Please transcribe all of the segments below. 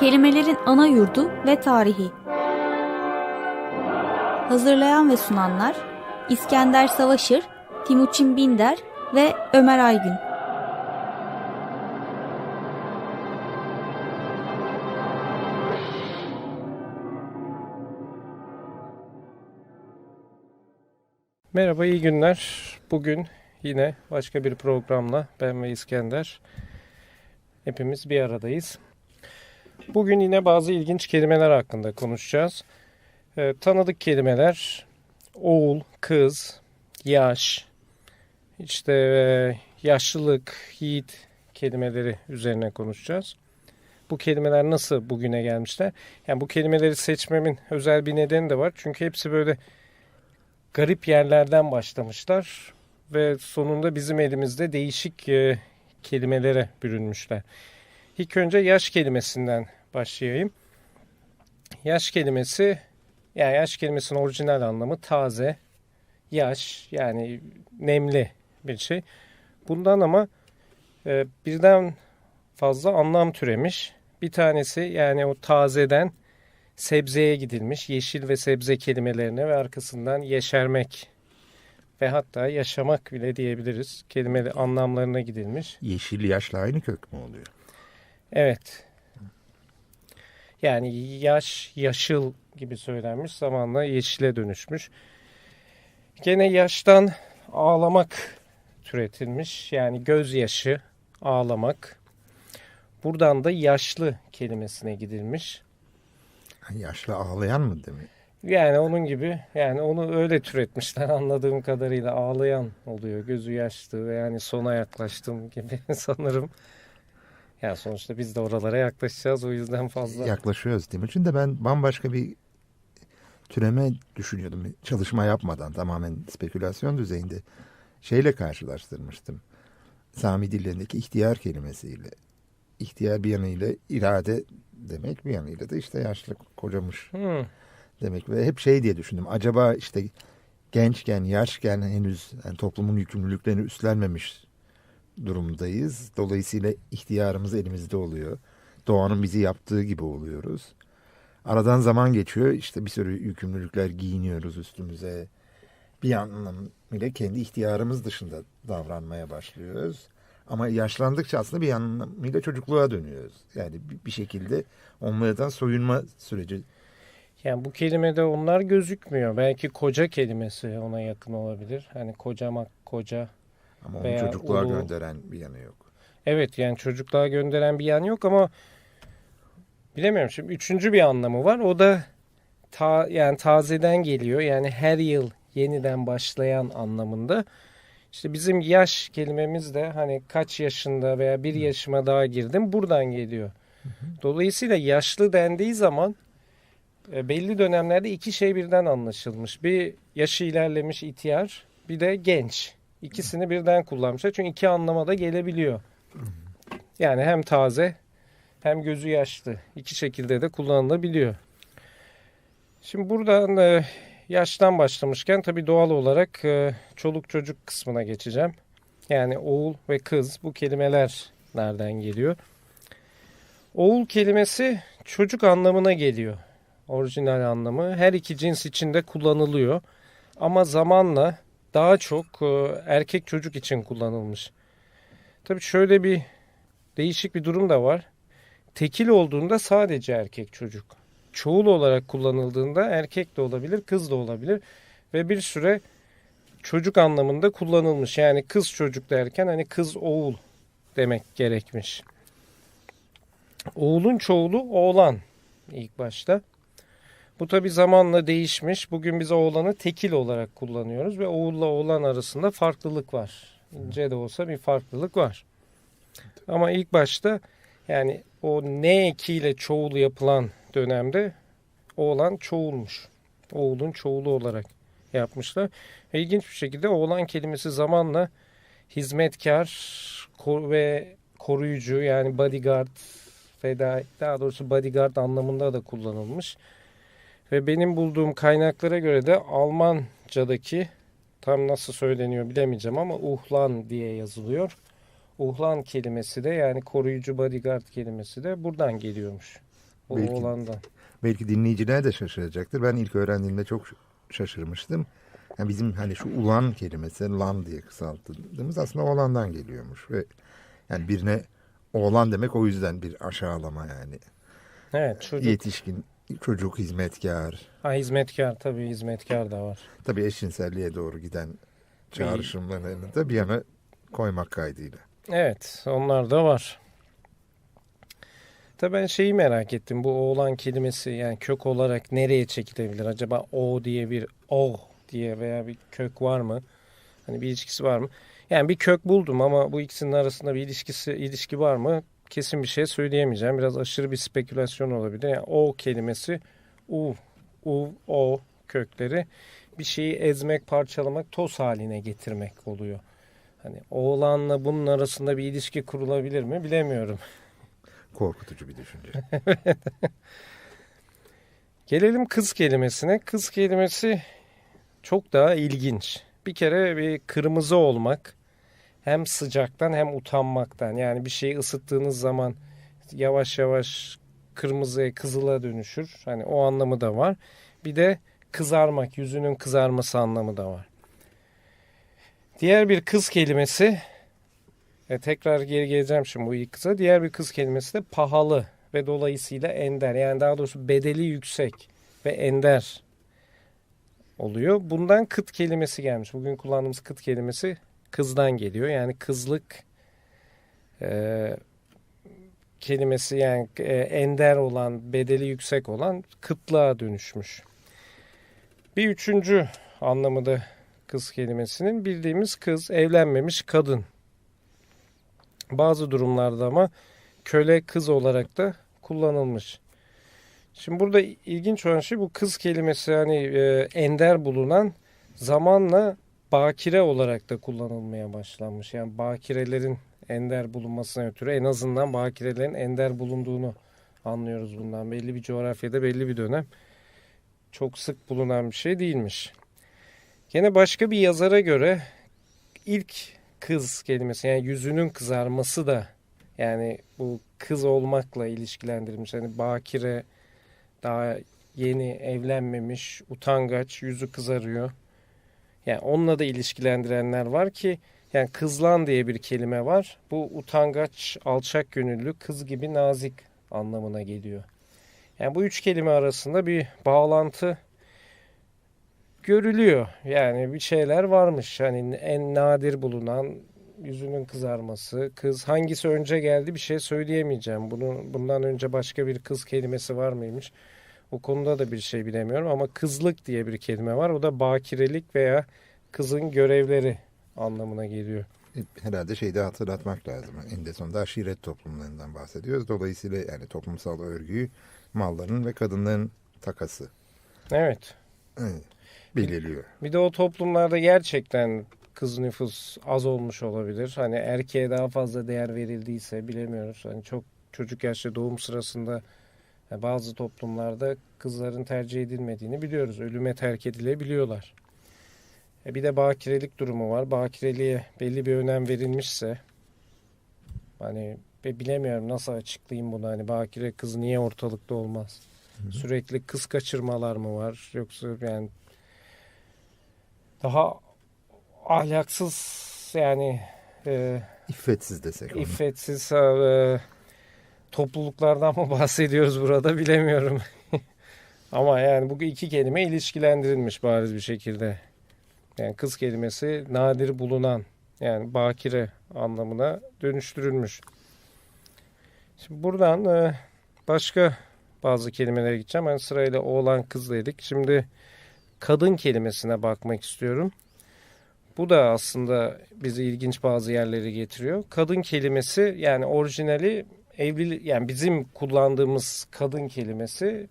Kelimelerin ana yurdu ve tarihi. Hazırlayan ve sunanlar İskender Savaşır, Timuçin Binder ve Ömer Aygün. Merhaba, iyi günler. Bugün yine başka bir programla ben ve İskender hepimiz bir aradayız. Bugün yine bazı ilginç kelimeler hakkında konuşacağız. Ee, tanıdık kelimeler, oğul, kız, yaş, işte e, yaşlılık, yiğit kelimeleri üzerine konuşacağız. Bu kelimeler nasıl bugüne gelmişler? Yani bu kelimeleri seçmemin özel bir nedeni de var. Çünkü hepsi böyle garip yerlerden başlamışlar ve sonunda bizim elimizde değişik e, kelimelere bürünmüşler. İlk önce yaş kelimesinden başlayayım. Yaş kelimesi, yani yaş kelimesinin orijinal anlamı taze, yaş yani nemli bir şey. Bundan ama e, birden fazla anlam türemiş. Bir tanesi yani o tazeden sebzeye gidilmiş. Yeşil ve sebze kelimelerine ve arkasından yeşermek ve hatta yaşamak bile diyebiliriz. Kelime anlamlarına gidilmiş. Yeşil yaşla aynı kök mü oluyor? Evet. Yani yaş, yaşıl gibi söylenmiş. Zamanla yeşile dönüşmüş. Gene yaştan ağlamak türetilmiş. Yani gözyaşı, ağlamak. Buradan da yaşlı kelimesine gidilmiş. Yaşlı ağlayan mı demek? Yani onun gibi yani onu öyle türetmişler anladığım kadarıyla ağlayan oluyor gözü yaşlı ve yani sona yaklaştım gibi sanırım. Yani sonuçta biz de oralara yaklaşacağız o yüzden fazla. Yaklaşıyoruz değil mi? De ben bambaşka bir türeme düşünüyordum. Çalışma yapmadan tamamen spekülasyon düzeyinde şeyle karşılaştırmıştım. Sami dillerindeki ihtiyar kelimesiyle. İhtiyar bir yanıyla irade demek bir yanıyla da işte yaşlı kocamış Hmm. demek ve hep şey diye düşündüm. Acaba işte gençken, yaşken henüz yani toplumun yükümlülüklerini üstlenmemiş durumdayız. Dolayısıyla ihtiyarımız elimizde oluyor. Doğanın bizi yaptığı gibi oluyoruz. Aradan zaman geçiyor. işte bir sürü yükümlülükler giyiniyoruz üstümüze. Bir anlamıyla kendi ihtiyarımız dışında davranmaya başlıyoruz. Ama yaşlandıkça aslında bir anlamıyla çocukluğa dönüyoruz. Yani bir- şekilde onlardan soyunma süreci Yani bu kelimede onlar gözükmüyor. Belki koca kelimesi ona yakın olabilir. Hani kocamak, koca. Ama onu Veya çocukluğa ulu- gönderen bir yanı yok. Evet yani çocukluğa gönderen bir yan yok ama bilemiyorum şimdi üçüncü bir anlamı var. O da ta, yani tazeden geliyor. Yani her yıl yeniden başlayan anlamında. İşte bizim yaş kelimemiz de hani kaç yaşında veya bir yaşıma daha girdim buradan geliyor. Dolayısıyla yaşlı dendiği zaman e, belli dönemlerde iki şey birden anlaşılmış. Bir yaşı ilerlemiş ihtiyar bir de genç. İkisini birden kullanmışlar. Çünkü iki anlama da gelebiliyor. Yani hem taze hem gözü yaşlı. İki şekilde de kullanılabiliyor. Şimdi buradan e, yaştan başlamışken tabii doğal olarak e, çoluk çocuk kısmına geçeceğim. Yani oğul ve kız bu kelimeler nereden geliyor? Oğul kelimesi çocuk anlamına geliyor. Orijinal anlamı her iki cins içinde kullanılıyor. Ama zamanla daha çok e, erkek çocuk için kullanılmış. Tabii şöyle bir değişik bir durum da var. Tekil olduğunda sadece erkek çocuk. Çoğul olarak kullanıldığında erkek de olabilir, kız da olabilir ve bir süre çocuk anlamında kullanılmış. Yani kız çocuk derken hani kız oğul demek gerekmiş. Oğulun çoğulu oğlan ilk başta. Bu tabi zamanla değişmiş. Bugün biz oğlanı tekil olarak kullanıyoruz ve oğulla oğlan arasında farklılık var. İnce de olsa bir farklılık var. Ama ilk başta yani o ne ekiyle çoğul yapılan dönemde oğlan çoğulmuş. Oğulun çoğulu olarak yapmışlar. Ve ilginç bir şekilde oğlan kelimesi zamanla hizmetkar ve koruyucu yani bodyguard feda daha doğrusu bodyguard anlamında da kullanılmış. Ve benim bulduğum kaynaklara göre de Almanca'daki tam nasıl söyleniyor bilemeyeceğim ama uhlan diye yazılıyor. Uhlan kelimesi de yani koruyucu bodyguard kelimesi de buradan geliyormuş. O Belki- oğlandan. Belki dinleyiciler de şaşıracaktır. Ben ilk öğrendiğimde çok şaşırmıştım. Yani bizim hani şu ulan kelimesi lan diye kısalttığımız aslında oğlandan geliyormuş ve yani birine oğlan demek o yüzden bir aşağılama yani. Evet çocuk. Yetişkin, çocuk, hizmetkar. Ha, hizmetkar tabii hizmetkar da var. Tabii eşcinselliğe doğru giden çağrışımlarını da bir yana koymak kaydıyla. Evet onlar da var. Tabii ben şeyi merak ettim. Bu oğlan kelimesi yani kök olarak nereye çekilebilir? Acaba o diye bir o diye veya bir kök var mı? Hani bir ilişkisi var mı? Yani bir kök buldum ama bu ikisinin arasında bir ilişkisi ilişki var mı? Kesin bir şey söyleyemeyeceğim. Biraz aşırı bir spekülasyon olabilir. Yani o kelimesi u, u, o kökleri bir şeyi ezmek, parçalamak, toz haline getirmek oluyor. Hani oğlanla bunun arasında bir ilişki kurulabilir mi bilemiyorum. Korkutucu bir düşünce. Gelelim kız kelimesine. Kız kelimesi çok daha ilginç. Bir kere bir kırmızı olmak hem sıcaktan hem utanmaktan. Yani bir şeyi ısıttığınız zaman yavaş yavaş kırmızıya kızıla dönüşür. Hani o anlamı da var. Bir de kızarmak, yüzünün kızarması anlamı da var. Diğer bir kız kelimesi e, tekrar geri geleceğim şimdi bu ilk kıza. Diğer bir kız kelimesi de pahalı ve dolayısıyla ender. Yani daha doğrusu bedeli yüksek ve ender oluyor. Bundan kıt kelimesi gelmiş. Bugün kullandığımız kıt kelimesi kızdan geliyor. Yani kızlık e, kelimesi yani e, ender olan, bedeli yüksek olan kıtlığa dönüşmüş. Bir üçüncü anlamı da kız kelimesinin bildiğimiz kız, evlenmemiş kadın. Bazı durumlarda ama köle kız olarak da kullanılmış. Şimdi burada ilginç olan şey bu kız kelimesi hani e, ender bulunan zamanla bakire olarak da kullanılmaya başlanmış. Yani bakirelerin ender bulunmasına ötürü en azından bakirelerin ender bulunduğunu anlıyoruz bundan. Belli bir coğrafyada belli bir dönem çok sık bulunan bir şey değilmiş. Gene başka bir yazara göre ilk kız kelimesi yani yüzünün kızarması da yani bu kız olmakla ilişkilendirilmiş. Yani bakire daha yeni evlenmemiş, utangaç, yüzü kızarıyor. Yani onunla da ilişkilendirenler var ki yani kızlan diye bir kelime var. Bu utangaç, alçak gönüllü, kız gibi nazik anlamına geliyor. Yani bu üç kelime arasında bir bağlantı görülüyor. Yani bir şeyler varmış. Hani en nadir bulunan yüzünün kızarması, kız hangisi önce geldi bir şey söyleyemeyeceğim. Bunu bundan önce başka bir kız kelimesi var mıymış? O konuda da bir şey bilemiyorum ama kızlık diye bir kelime var. O da bakirelik veya kızın görevleri anlamına geliyor. E, Herhalde şeyde hatırlatmak lazım. En sonunda aşiret toplumlarından bahsediyoruz. Dolayısıyla yani toplumsal örgüyü malların ve kadınların takası Evet. evet, belirliyor. Bir de o toplumlarda gerçekten kız nüfus az olmuş olabilir. Hani erkeğe daha fazla değer verildiyse bilemiyoruz. Hani çok çocuk yaşta doğum sırasında bazı toplumlarda kızların tercih edilmediğini biliyoruz. Ölüme terk edilebiliyorlar. E bir de bakirelik durumu var. Bakireliğe belli bir önem verilmişse hani bilemiyorum nasıl açıklayayım bunu. Hani bakire kız niye ortalıkta olmaz? Sürekli kız kaçırmalar mı var? Yoksa yani daha ahlaksız yani e, İffetsiz desek onu. iffetsiz e, topluluklardan mı bahsediyoruz burada bilemiyorum. Ama yani bu iki kelime ilişkilendirilmiş bariz bir şekilde. Yani kız kelimesi nadir bulunan yani bakire anlamına dönüştürülmüş. Şimdi buradan e, başka bazı kelimelere gideceğim. Yani sırayla oğlan kız dedik. Şimdi kadın kelimesine bakmak istiyorum. Bu da aslında bizi ilginç bazı yerlere getiriyor. Kadın kelimesi yani orijinali evli yani bizim kullandığımız kadın kelimesi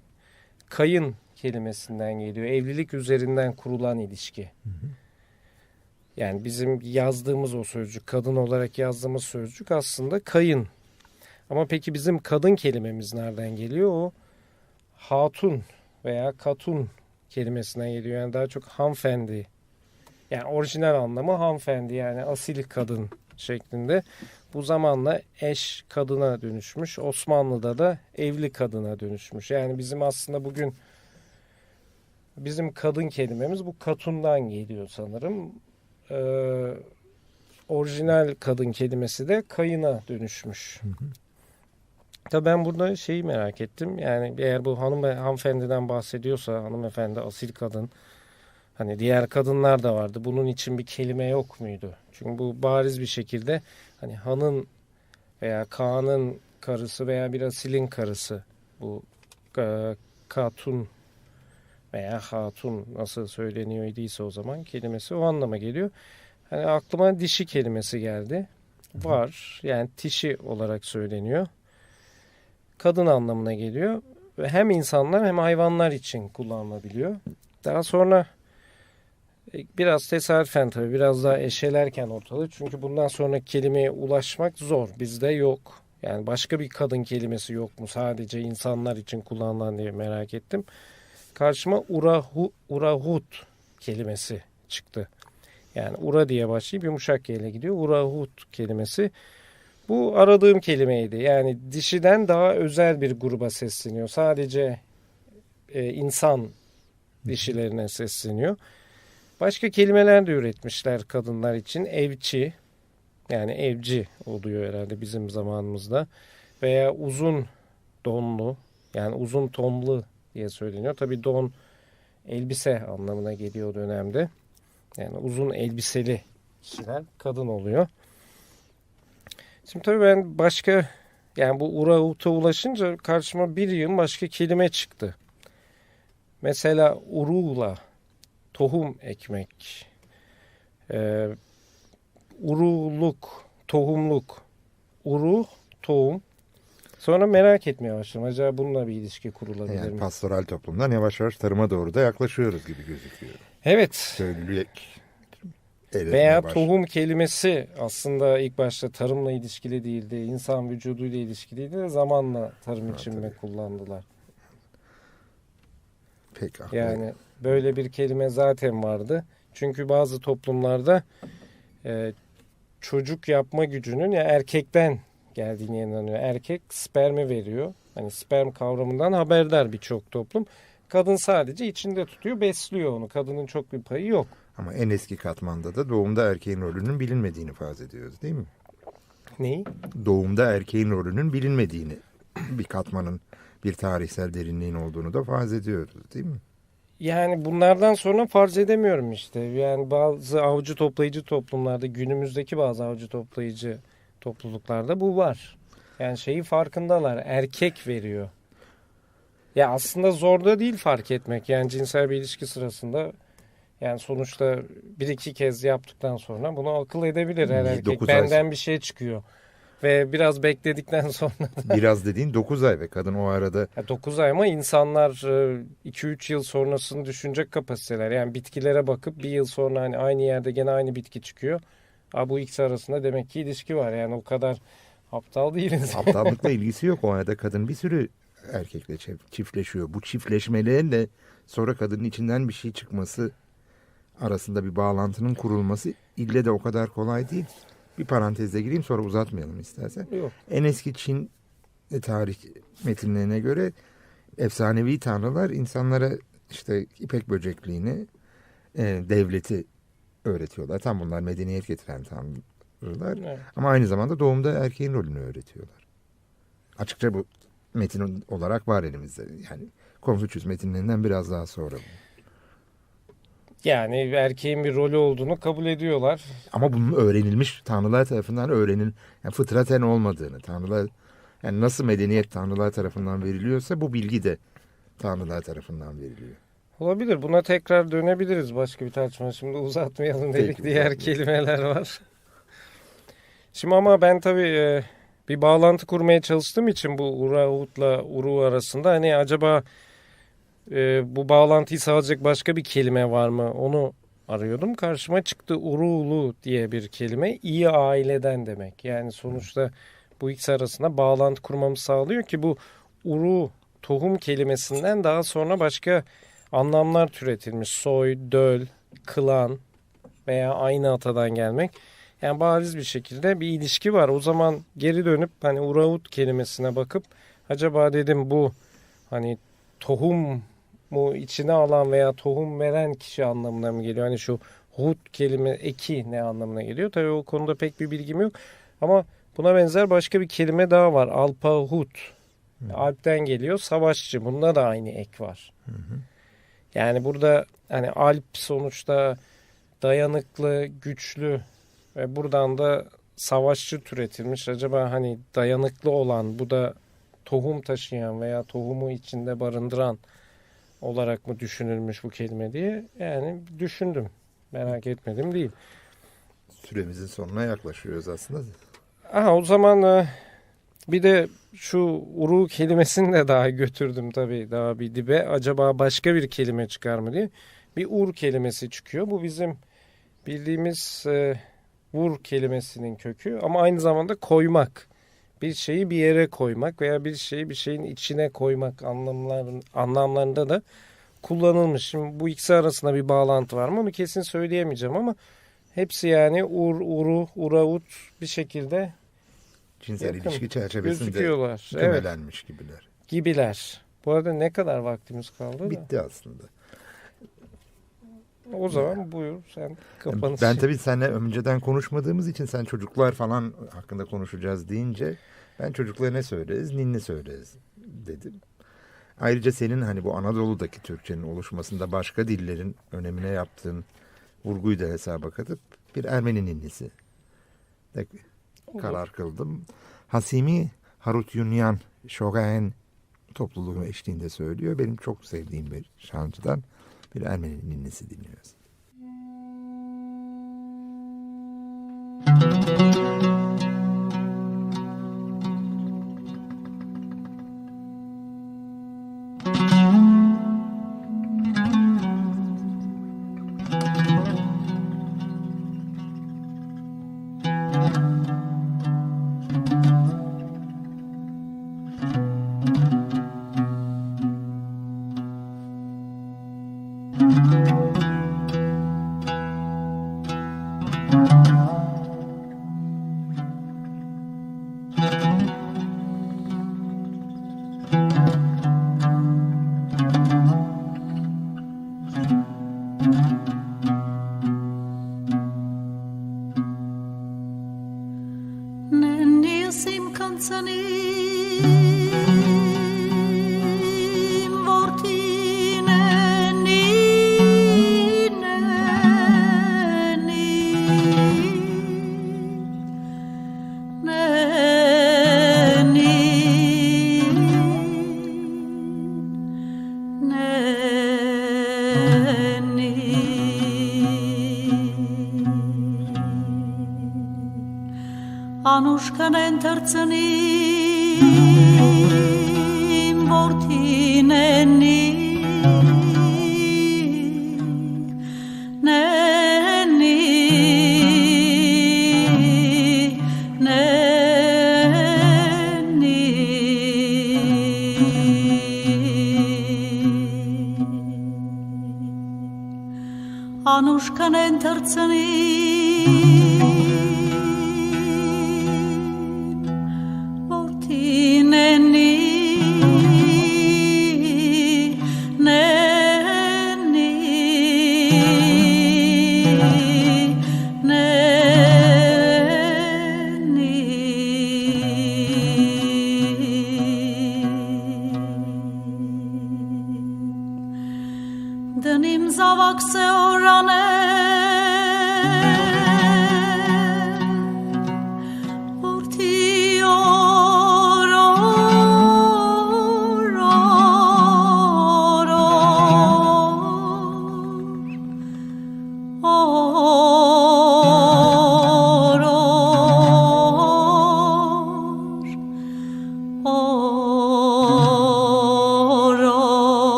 kayın kelimesinden geliyor. Evlilik üzerinden kurulan ilişki. Yani bizim yazdığımız o sözcük, kadın olarak yazdığımız sözcük aslında kayın. Ama peki bizim kadın kelimemiz nereden geliyor? O hatun veya katun kelimesinden geliyor. Yani daha çok hanımefendi. Yani orijinal anlamı hanımefendi yani asil kadın şeklinde. Bu zamanla eş kadına dönüşmüş. Osmanlı'da da evli kadına dönüşmüş. Yani bizim aslında bugün bizim kadın kelimemiz bu katundan geliyor sanırım. Ee, orijinal kadın kelimesi de kayına dönüşmüş. Tabii ben burada şeyi merak ettim. Yani eğer bu hanım hanımefendiden bahsediyorsa hanımefendi asil kadın hani diğer kadınlar da vardı. Bunun için bir kelime yok muydu? Çünkü bu bariz bir şekilde hani hanın veya Kaan'ın karısı veya bir asilin karısı bu e, katun veya hatun nasıl söyleniyor idiyse o zaman kelimesi o anlama geliyor. Hani aklıma dişi kelimesi geldi. Var yani tişi olarak söyleniyor. Kadın anlamına geliyor. Ve hem insanlar hem hayvanlar için kullanılabiliyor. Daha sonra biraz tesadüfen tabii biraz daha eşelerken ortalığı. Çünkü bundan sonra kelimeye ulaşmak zor. Bizde yok. Yani başka bir kadın kelimesi yok mu? Sadece insanlar için kullanılan diye merak ettim. Karşıma urahu, urahut kelimesi çıktı. Yani ura diye başlayıp yumuşak ile gidiyor. Urahut kelimesi. Bu aradığım kelimeydi. Yani dişiden daha özel bir gruba sesleniyor. Sadece e, insan dişilerine sesleniyor. Başka kelimeler de üretmişler kadınlar için. Evçi yani evci oluyor herhalde bizim zamanımızda. Veya uzun donlu yani uzun tomlu diye söyleniyor. Tabi don elbise anlamına geliyor dönemde. Yani uzun elbiseli kişiler kadın oluyor. Şimdi tabii ben başka yani bu urahuta ulaşınca karşıma bir yığın başka kelime çıktı. Mesela uruğla tohum ekmek, ee, uruluk, tohumluk, uru, tohum. Sonra merak etmeye başladım. Acaba bununla bir ilişki kurulabilir Yani mi? pastoral toplumdan yavaş yavaş tarıma doğru da yaklaşıyoruz gibi gözüküyor. Evet. El Veya baş- tohum kelimesi aslında ilk başta tarımla ilişkili değildi. insan vücuduyla ilişkiliydi de zamanla tarım için mi kullandılar? Pek akla- Yani böyle bir kelime zaten vardı. Çünkü bazı toplumlarda e, çocuk yapma gücünün ya erkekten geldiğine inanıyor. Erkek spermi veriyor. Hani sperm kavramından haberdar birçok toplum. Kadın sadece içinde tutuyor, besliyor onu. Kadının çok bir payı yok. Ama en eski katmanda da doğumda erkeğin rolünün bilinmediğini farz ediyoruz değil mi? Neyi? Doğumda erkeğin rolünün bilinmediğini bir katmanın bir tarihsel derinliğin olduğunu da farz ediyoruz değil mi? Yani bunlardan sonra farz edemiyorum işte. Yani bazı avcı toplayıcı toplumlarda, günümüzdeki bazı avcı toplayıcı topluluklarda bu var. Yani şeyi farkındalar. Erkek veriyor. Ya aslında zor da değil fark etmek. Yani cinsel bir ilişki sırasında yani sonuçta bir iki kez yaptıktan sonra bunu akıl edebilir her erkek. dokuz ay Benden bir şey çıkıyor. Ve biraz bekledikten sonra Biraz dediğin 9 ay ve kadın o arada 9 ay ama insanlar 2-3 yıl sonrasını düşünecek kapasiteler. Yani bitkilere bakıp bir yıl sonra hani aynı yerde gene aynı bitki çıkıyor. Aa, bu ikisi arasında demek ki ilişki var. Yani o kadar aptal değiliz. aptallıkla ilgisi yok. O arada kadın bir sürü erkekle çift- çiftleşiyor. Bu çiftleşmelerle sonra kadının içinden bir şey çıkması arasında bir bağlantının kurulması ille de o kadar kolay değil. Bir parantezde gireyim sonra uzatmayalım istersen. Yok. En eski Çin tarih metinlerine göre efsanevi tanrılar insanlara işte ipek böcekliğini, e, devleti öğretiyorlar. Tam bunlar medeniyet getiren tanrılar. Evet. Ama aynı zamanda doğumda erkeğin rolünü öğretiyorlar. Açıkça bu metin olarak var elimizde. Yani Konfüçyüs metinlerinden biraz daha sonra. bu. Yani erkeğin bir rolü olduğunu kabul ediyorlar. Ama bunun öğrenilmiş tanrılar tarafından öğrenil, yani fıtraten olmadığını, tanrılar yani nasıl medeniyet tanrılar tarafından veriliyorsa bu bilgi de tanrılar tarafından veriliyor. Olabilir. Buna tekrar dönebiliriz başka bir tartışma. Şimdi uzatmayalım dedik. Peki, Diğer uzatmayalım. kelimeler var. Şimdi ama ben tabii e, bir bağlantı kurmaya çalıştığım için bu Urahut'la Uru arasında hani acaba e, bu bağlantıyı sağlayacak başka bir kelime var mı? Onu arıyordum. Karşıma çıktı Urulu diye bir kelime. İyi aileden demek. Yani sonuçta bu ikisi arasında bağlantı kurmamı sağlıyor ki bu Uru tohum kelimesinden daha sonra başka anlamlar türetilmiş. Soy, döl, klan veya aynı atadan gelmek. Yani bariz bir şekilde bir ilişki var. O zaman geri dönüp hani Uraut kelimesine bakıp acaba dedim bu hani tohum mu içine alan veya tohum veren kişi anlamına mı geliyor? Hani şu hut kelime eki ne anlamına geliyor? Tabii o konuda pek bir bilgim yok. Ama buna benzer başka bir kelime daha var. Alpahut. Alp'ten geliyor. Savaşçı. Bunda da aynı ek var. Yani burada hani Alp sonuçta dayanıklı, güçlü ve buradan da savaşçı türetilmiş. Acaba hani dayanıklı olan bu da tohum taşıyan veya tohumu içinde barındıran olarak mı düşünülmüş bu kelime diye yani düşündüm. Merak etmedim değil. Süremizin sonuna yaklaşıyoruz aslında. Aha o zaman e, bir de şu uru kelimesini de daha götürdüm tabii daha bir dibe. Acaba başka bir kelime çıkar mı diye. Bir ur kelimesi çıkıyor. Bu bizim bildiğimiz e, vur kelimesinin kökü ama aynı zamanda koymak. Bir şeyi bir yere koymak veya bir şeyi bir şeyin içine koymak anlamların, anlamlarında da kullanılmış. Şimdi bu ikisi arasında bir bağlantı var mı onu kesin söyleyemeyeceğim ama hepsi yani ur, uru, uraut bir şekilde Cinsel Yakın. ilişki çerçevesinde gözüküyorlar. Evet, gibiler. gibiler. Bu arada ne kadar vaktimiz kaldı da? Bitti aslında. O zaman buyur sen kapanış. Ben tabii seninle önceden konuşmadığımız için sen çocuklar falan hakkında konuşacağız deyince ben çocuklara ne söyleriz? Ninni söyleriz dedim. Ayrıca senin hani bu Anadolu'daki Türkçenin oluşmasında başka dillerin önemine yaptığın vurguyu da hesaba katıp bir Ermeni ninnisi de karar kıldım. Hasimi Harut Yunyan Şogaen topluluğu eşliğinde söylüyor. Benim çok sevdiğim bir şancıdan bir Ermeni ninnisi dinliyoruz. Nennisim ծնիմ որդին ենի Անուշ կանեն թրծնիմ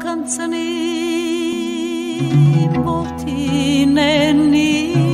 canzoni, bottine nere.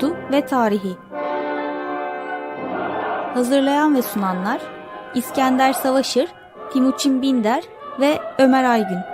Ana yurdu ve tarihi. Hazırlayan ve sunanlar İskender Savaşır, Timuçin Binder ve Ömer Aygün.